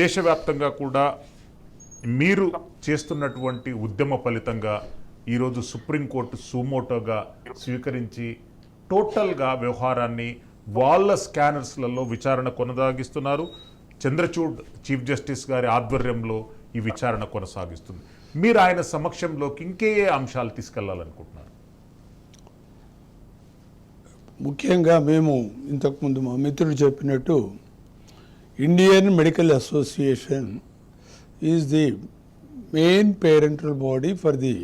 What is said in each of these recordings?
దేశవ్యాప్తంగా కూడా మీరు చేస్తున్నటువంటి ఉద్యమ ఫలితంగా ఈరోజు సుప్రీంకోర్టు సుమోటోగా స్వీకరించి టోటల్గా వ్యవహారాన్ని వాళ్ళ స్కానర్స్లలో విచారణ కొనసాగిస్తున్నారు. చంద్రచూడ్ చీఫ్ జస్టిస్ గారి ఆధ్వర్యంలో ఈ విచారణ కొనసాగిస్తుంది. మీరు ఆయన సమక్షంలోకి ఇంకే అంశాలు తీసుకెళ్ళాలనుకుంటున్నారు? ముఖ్యంగా మేము ఇంతకుముందు మా మిత్రుడు చెప్పినట్టు Indian medical association is the main parental body for the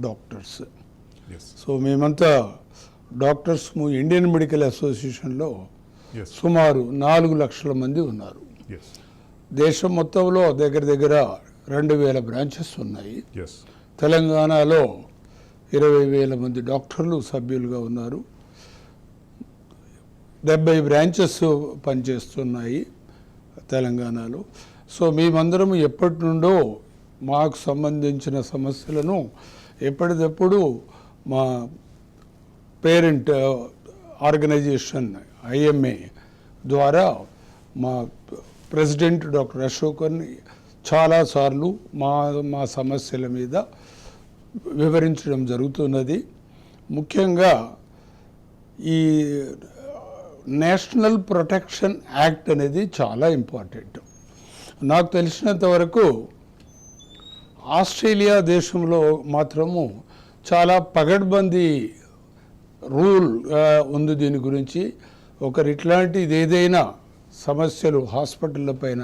doctors so మేమంతా డాక్టర్స్ ఇండియన్ మెడికల్ అసోసియేషన్లో సుమారు నాలుగు లక్షల మంది ఉన్నారు. దేశం మొత్తంలో దగ్గర దగ్గర రెండు వేల బ్రాంచెస్ ఉన్నాయి. తెలంగాణలో ఇరవై వేల మంది డాక్టర్లు సభ్యులుగా ఉన్నారు. డెబ్బై బ్రాంచెస్ పనిచేస్తున్నాయి. తెలంగాణలో. సో మేమందరం ఎప్పటి నుండో మాకు సంబంధించిన సమస్యలను ఎప్పటికప్పుడు మా పేరెంట్ ఆర్గనైజేషన్ ఐఎంఏ ద్వారా మా ప్రెసిడెంట్ డాక్టర్ అశోకర్ని చాలాసార్లు మా మా సమస్యల మీద వివరించడం జరుగుతున్నది. ముఖ్యంగా ఈ నేషనల్ ప్రొటెక్షన్ యాక్ట్ అనేది చాలా ఇంపార్టెంట్. నాకు తెలిసినంత వరకు ఆస్ట్రేలియా దేశంలో మాత్రము చాలా పగడ్బందీ రూల్ ఉంది దీని గురించి. ఒకరు ఇట్లాంటిది ఏదైనా సమస్యలు హాస్పిటళ్ళ పైన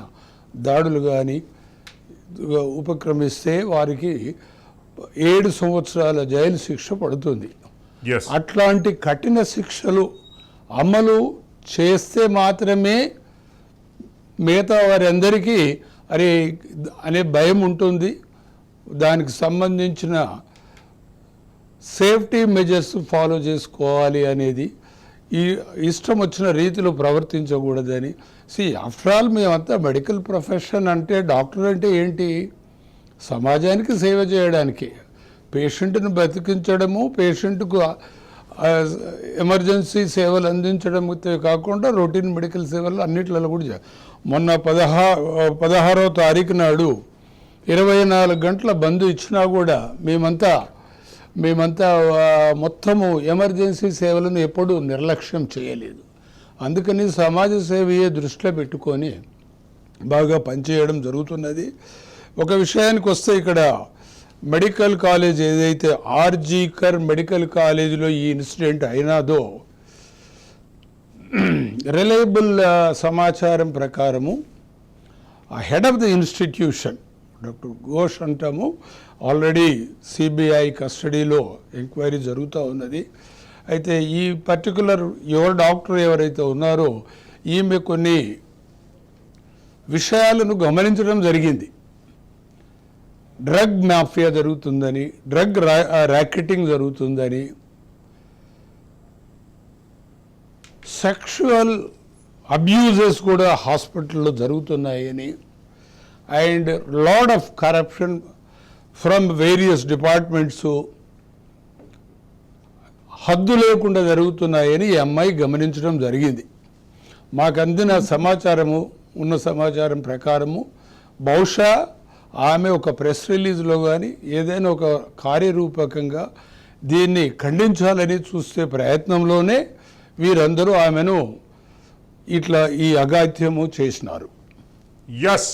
దాడులు కానీ ఉపక్రమిస్తే వారికి ఏడు సంవత్సరాల జైలు శిక్ష పడుతుంది. అట్లాంటి కఠిన శిక్షలు అమలు చేస్తే మాత్రమే మిగతా వారందరికీ అరే అనే భయం ఉంటుంది. దానికి సంబంధించిన సేఫ్టీ మెజర్స్ ఫాలో చేసుకోవాలి అనేది ఈ ఇష్టం వచ్చిన రీతిలో ప్రవర్తించకూడదని. సి ఆఫ్టర్ ఆల్ మేమంతా మెడికల్ ప్రొఫెషన్ అంటే డాక్టర్ అంటే ఏంటి? సమాజానికి సేవ చేయడానికి. పేషెంట్ను బతికించడము పేషెంట్కు ఎమర్జెన్సీ సేవలు అందించడం కాకుండా రొటీన్ మెడికల్ సేవలు అన్నిట్లలో కూడా మొన్న పదహా పదహారవ తారీఖు నాడు ఇరవై నాలుగు గంటల బంద్ ఇచ్చినా కూడా మేమంతా మేమంతా మొత్తము ఎమర్జెన్సీ సేవలను ఎప్పుడూ నిర్లక్ష్యం చేయలేదు. అందుకని సమాజ సేవయే దృష్టిలో పెట్టుకొని బాగా పనిచేయడం జరుగుతున్నది. ఒక విషయానికి వస్తే ఇక్కడ మెడికల్ కాలేజ్ ఏదైతే ఆర్జీకర్ మెడికల్ కాలేజీలో ఈ ఇన్సిడెంట్ అయినాదో రిలయబుల్ సమాచారం ప్రకారము ఆ head of the institution doctor Ghosh అంటాము ఆల్రెడీ సిబిఐ కస్టడీలో ఎంక్వైరీ జరుగుతూ ఉన్నది. అయితే ఈ పర్టికులర్ ఎవరు డాక్టర్ ఎవరైతే ఉన్నారో ఈమె కొన్ని విషయాలను గమనించడం జరిగింది. డ్రగ్ మాఫియా జరుగుతుందని డ్రగ్ ర్యాకెటింగ్ జరుగుతుందని సెక్షువల్ అబ్యూజెస్ కూడా హాస్పిటల్లో జరుగుతున్నాయని and lot of corruption from various departments హద్దు లేకుండా జరుగుతున్నాయని ఈ అమ్మాయి గమనించడం జరిగింది. మాకు అందిన సమాచారము ఉన్న సమాచారం ప్రకారము బహుశా ఆమె ఒక ప్రెస్ రిలీజ్లో కానీ ఏదైనా ఒక కార్యరూపకంగా దీన్ని ఖండించాలని చూసే ప్రయత్నంలోనే వీరందరూ ఆమెను ఇట్లా ఈ అగాధ్యము చేసినారు. ఎస్